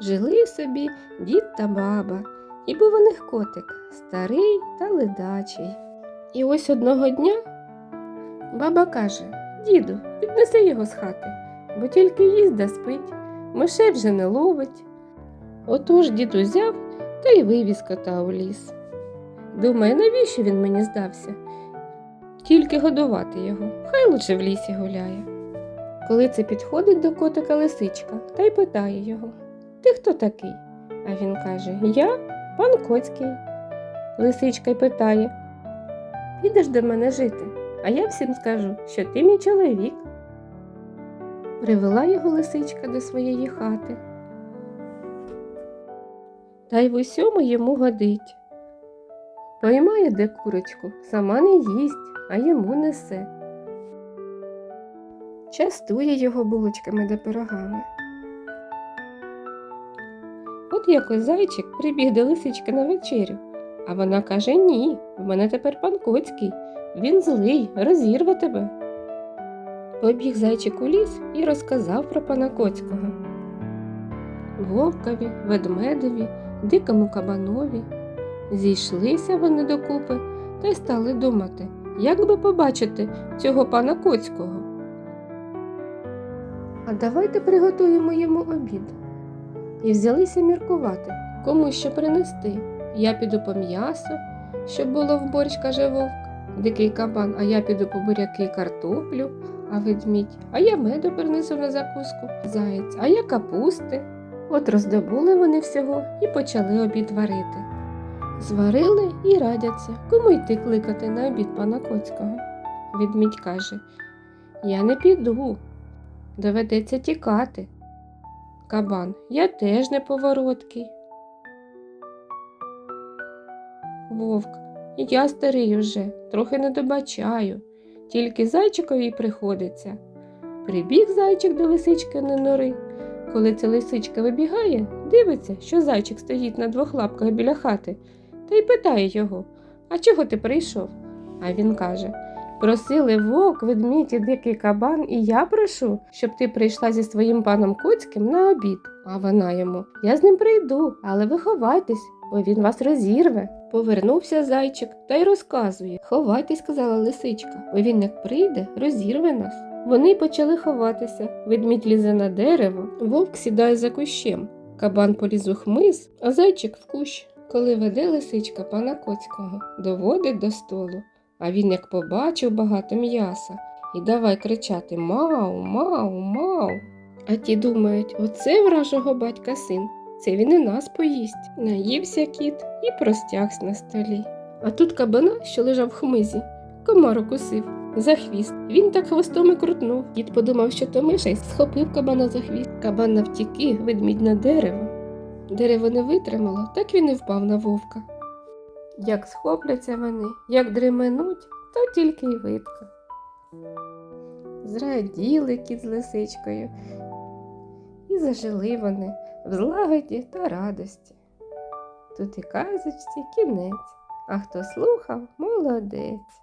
Жили собі дід та баба, і був у них котик старий та ледачий. І ось одного дня баба каже: Діду, віднеси його з хати, бо тільки їсть спить, мишей вже не ловить. Отож дід узяв та й вивіз кота у ліс. Думає, навіщо він мені здався? Тільки годувати його, хай лучше в лісі гуляє. Коли це підходить до котика лисичка та й питає його Ти хто такий? А він каже Я пан Коцький. Лисичка й питає Підеш до мене жити, а я всім скажу, що ти мій чоловік. Привела його лисичка до своєї хати. Та й в усьому йому годить. Поймає де курочку, сама не їсть, а йому несе. Частує його булочками да пирогами. От якось зайчик прибіг до лисички на вечерю, а вона каже: Ні, в мене тепер пан Коцький, він злий, розірве тебе. Побіг зайчик у ліс і розказав про пана Коцького. Вовкові, ведмедеві, дикому кабанові. Зійшлися вони докупи та й стали думати, як би побачити цього пана Коцького. А давайте приготуємо йому обід. І взялися міркувати, кому що принести. Я піду по м'ясо, щоб було в борщ, каже вовк, дикий кабан, а я піду по буряки картоплю, а ведмідь, а я меду принесу на закуску, заєць, а я капусти. От роздобули вони всього і почали обід варити. Зварили і радяться, кому йти кликати на обід пана Коцького. Відмідь каже: Я не піду, доведеться тікати. Кабан, я теж не повороткий. Вовк, я старий уже, трохи не добачаю, тільки зайчикові приходиться. Прибіг зайчик до лисички на нори. Коли ця лисичка вибігає, дивиться, що зайчик стоїть на двох лапках біля хати, та й питає його А чого ти прийшов? А він каже Просили вовк, ведмідь і дикий кабан, і я прошу, щоб ти прийшла зі своїм паном Коцьким на обід. А вона йому Я з ним прийду, але ви ховайтесь, бо він вас розірве. Повернувся зайчик та й розказує Ховайтесь, сказала лисичка, бо він як прийде, розірве нас. Вони почали ховатися. Ведмідь лізе на дерево, вовк сідає за кущем, кабан поліз у хмиз, а зайчик в кущ. Коли веде лисичка пана Коцького, доводить до столу. А він як побачив багато м'яса і давай кричати Мау, мау, мау. А ті думають, оце вражого батька син, це він і нас поїсть. Наївся кіт і простягся на столі. А тут кабана, що лежав в хмизі, комар укусив за хвіст. Він так хвостом і крутнув. Кіт подумав, що то мишей схопив кабана за хвіст. Кабан навтіки, ведмідь на дерево. Дерево не витримало, так він і впав на вовка. Як схопляться вони, як дременуть, то тільки й видко. Зраділи кіт з лисичкою, і зажили вони в злагоді та радості. Тут і казочці кінець, а хто слухав, молодець.